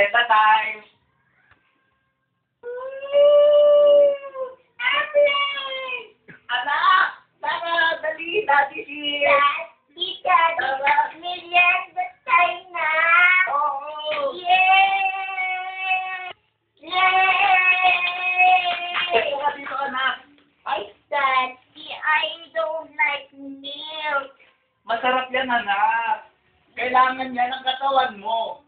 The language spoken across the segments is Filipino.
Merienda time! Anak! Tara! Dali! Dati si... Oo! Ito ka dito, anak! Masarap yan, anak! Kailangan yan ng katawan mo!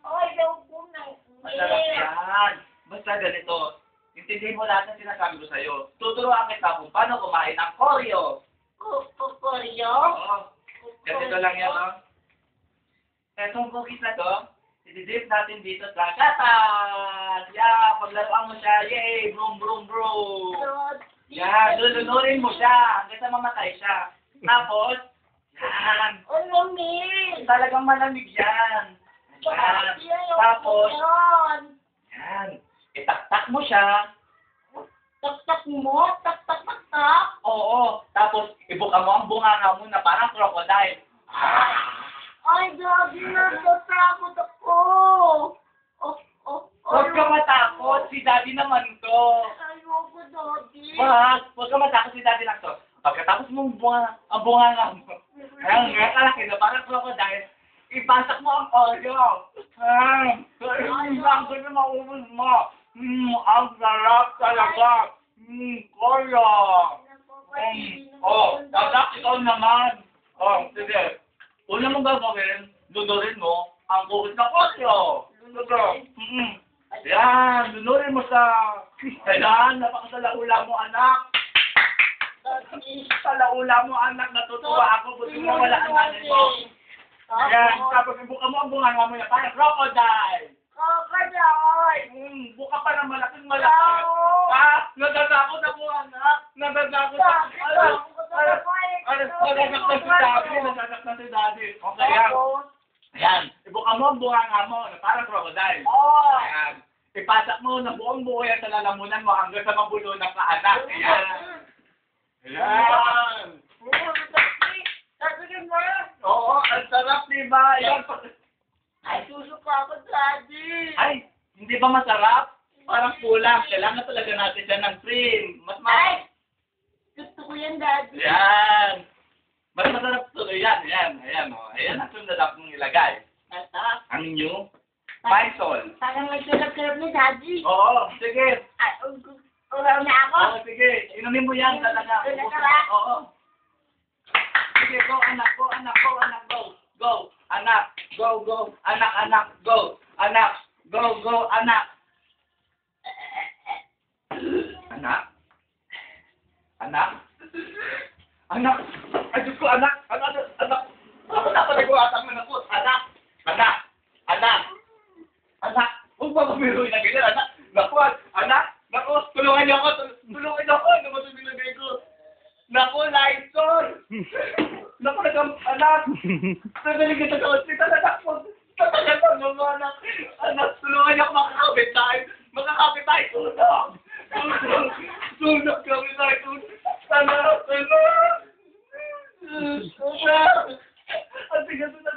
Masarap yan! Basta ganito, intindihin mo lahat ng sinasabi ko sa'yo. Tuturuan kita kung paano kumain ng Oreo! Oo! Ganito lang yan, oh. Etong cookies na to, ididip natin dito sa katas! Yeah! Paglaruan mo siya, yay! Brum, brum, brum! Yan! Lulunurin mo siya hanggang sa mamatay siya. Tapos, yan! Talagang malamig yan! Yan! Tapos, yan! Itaktak mo siya. Tak-tak mo, tak-tak-tak-tak. Oo. Tapos, ibuka mo ang bunganga mo na parang crocodile. Ay, gabi na, natakot ako. Oh, oh, Huwag ka matakot. Si daddy naman to. Ayoko, Daddy. Wag. Huwag ka matakot. Si daddy lang to. Pagkatapos mong bunga, ang bunganga mo, ang nga kalaki na parang crocodile, ipasak mo ang Oreo. Ah, ang langgo na maubos mo. Mm, ang sarap talaga. Mm, Oreo. Mm, oh, anak, ikaw naman. Oh, sige. Una mong gagawin, lunurin mo ang buhit ng Oreo. Lunurin. Mm-mm. Yan, lunurin mo sa... Kailangan, napakasalaula mo, anak. Salaula mo, anak. Natutuwa ako. Buti mo wala ang nanay mo. Yan, tapos ibuka mo ang bunganga mo na parang crocodile. Crocodile. Mm, buka pa ng malaking malaki. Ah, natatakot ako, anak. Natatakot ako. Alam, alam, alam, natatakot si daddy. Natatakot si daddy. Okay, yan. Ayan, ibuka mo ang bunganga mo na parang crocodile. Oh. Ayan. Ipasak mo na buong buo yan sa lalamunan mo hanggang sa mabulo na sa anak. Ayan. Ayan. Daddy mo. Oo, ang sarap, di ba? Ayan. Ay, susuka ako, Daddy. Ay, hindi ba masarap? Parang kulang. Kailangan talaga natin siya ng cream. Mas Ay! Gusto ko yan, Daddy. Ayan. Mas masarap tuloy yan. Ayan, ayan. Oh. Ayan ang sunod akong ilagay. Tata. Ang new Mysol. Parang may sarap-sarap ni Daddy. Oo, sige. Ay, uraw na ako. Oo, sige. Inumin mo yan talaga. Inumin ko ba? Oo. Sige, go anak, go anak, go anak, go. Go, anak, go, go. Anak, anak, go. Anak, go, go, anak. Anak? Anak? Anak? Ay, Diyos ko, anak! Anak, anak! Ako na pala ko atang ng anak. Nagaling kita sa hospital, anak mo. Tatagatan mo mo, anak. Anak, tulungan niya ako makakapit tayo. Makakapit tayo, tulog. Tulog. Tulog kami tayo. Sana, sana. Sana. Ang tigas na